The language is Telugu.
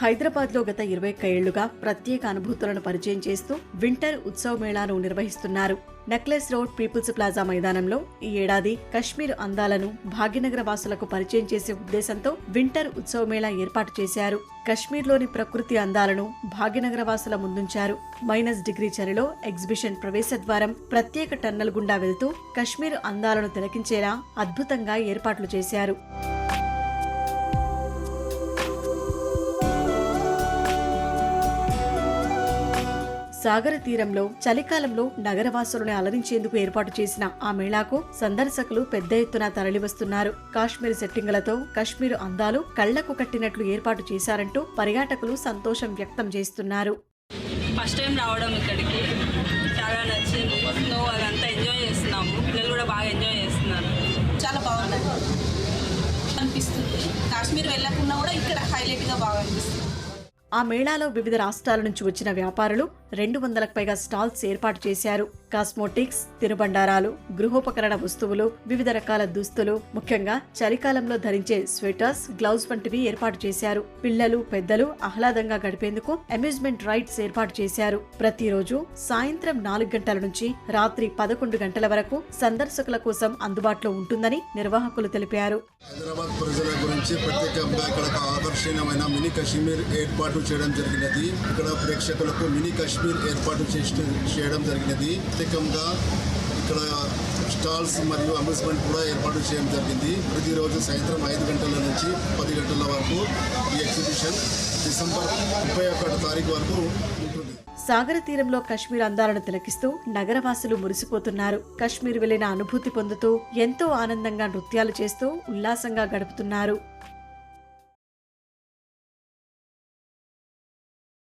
హైదరాబాద్లో గత ఇరవై ఏళ్ళుగా ప్రత్యేక అనుభూతులను పరిచయం చేస్తూ వింటర్ ఉత్సవ మేళాను నిర్వహిస్తున్నారు. నెక్లెస్ రోడ్ పీపుల్స్ ప్లాజా మైదానంలో ఈ ఏడాది కశ్మీర్ అందాలను భాగ్యనగర వాసులకు పరిచయం చేసే ఉద్దేశంతో వింటర్ ఉత్సవ మేళా ఏర్పాటు చేశారు. కశ్మీర్లోని ప్రకృతి అందాలను భాగ్యనగర వాసుల ముందుంచారు. మైనస్ డిగ్రీ చలిలో ఎగ్జిబిషన్ ప్రవేశ ద్వారం ప్రత్యేక టన్నల్ గుండా వెళ్తూ కశ్మీర్ అందాలను తిలకించేలా అద్భుతంగా ఏర్పాట్లు చేశారు. సాగర తీరంలో చలికాలంలో నగరవాసులను అలరించేందుకు ఏర్పాటు చేసిన ఆ మేళాకు సందర్శకులు పెద్ద ఎత్తున తరలివస్తున్నారు. కాశ్మీర్ సెట్టింగులతో కశ్మీర్ అందాలు కళ్ళకు కట్టినట్లు ఏర్పాటు చేశారంటూ పర్యాటకులు సంతోషం వ్యక్తం చేస్తున్నారు. ఫస్ట్ టైం రావడం ఇక్కడికి. చాలా నచ్చింది. స్నో అదంతా ఎంజాయ్ చేస్తున్నాము. పిల్లలు కూడా బాగా ఎంజాయ్ చేస్తున్నారు. చాలా బాగుందండి. అనిపిస్తుంది. కాశ్మీర్ వెళ్ళకుండా కూడా ఇక్కడ హైలైట్గా బాగా అనిపిస్తుంది. ఆ మేళాలో వివిధ రాష్ట్రాల నుంచి వచ్చిన వ్యాపారులు రెండు వందలకు పైగా స్టాల్స్ ఏర్పాటు చేశారు. కాస్మోటిక్స్ తినుబండారాలు గృహోపకరణ వస్తువులు వివిధ రకాల దుస్తులు ముఖ్యంగా చలికాలంలో ధరించే స్వెటర్స్ గ్లౌజ్ వంటివి ఏర్పాటు చేశారు. పిల్లలు పెద్దలు ఆహ్లాదంగా గడిపేందుకు అమ్యూజ్మెంట్ రైడ్స్ ఏర్పాటు చేశారు. ప్రతిరోజు సాయంత్రం నాలుగు గంటల నుంచి రాత్రి పదకొండు గంటల వరకు సందర్శకుల కోసం అందుబాటులో ఉంటుందని నిర్వాహకులు తెలిపారు. హైదరాబాద్ ప్రజల గురించి ప్రత్యేకంగా ఇక్కడ ఆకర్షణీయమైన మినీ ఏర్పాటు చేయడం జరిగినది. ఇక్కడ ప్రేక్షకులకు మినీ కాశ్మీర్ ఏర్పాటు చేయడం జరిగినది. ప్రత్యేకంగా ఇక్కడ స్టాల్స్ మరియు అమ్యూస్మెంట్ కూడా ఏర్పాటు చేయడం జరిగింది. ప్రతిరోజు సాయంత్రం ఐదు గంటల నుంచి పది గంటల వరకు ఈ ఎగ్జిబిషన్ డిసెంబర్ ముప్పై ఒకటి తారీఖు వరకు ఉంటుంది. సాగర తీరంలో కశ్మీర్ అందాలను తిలకిస్తూ నగరవాసులు మురిసిపోతున్నారు. కశ్మీర్ వెళ్ళిన అనుభూతి పొందుతూ ఎంతో ఆనందంగా నృత్యాలు చేస్తూ ఉల్లాసంగా గడుపుతున్నారు.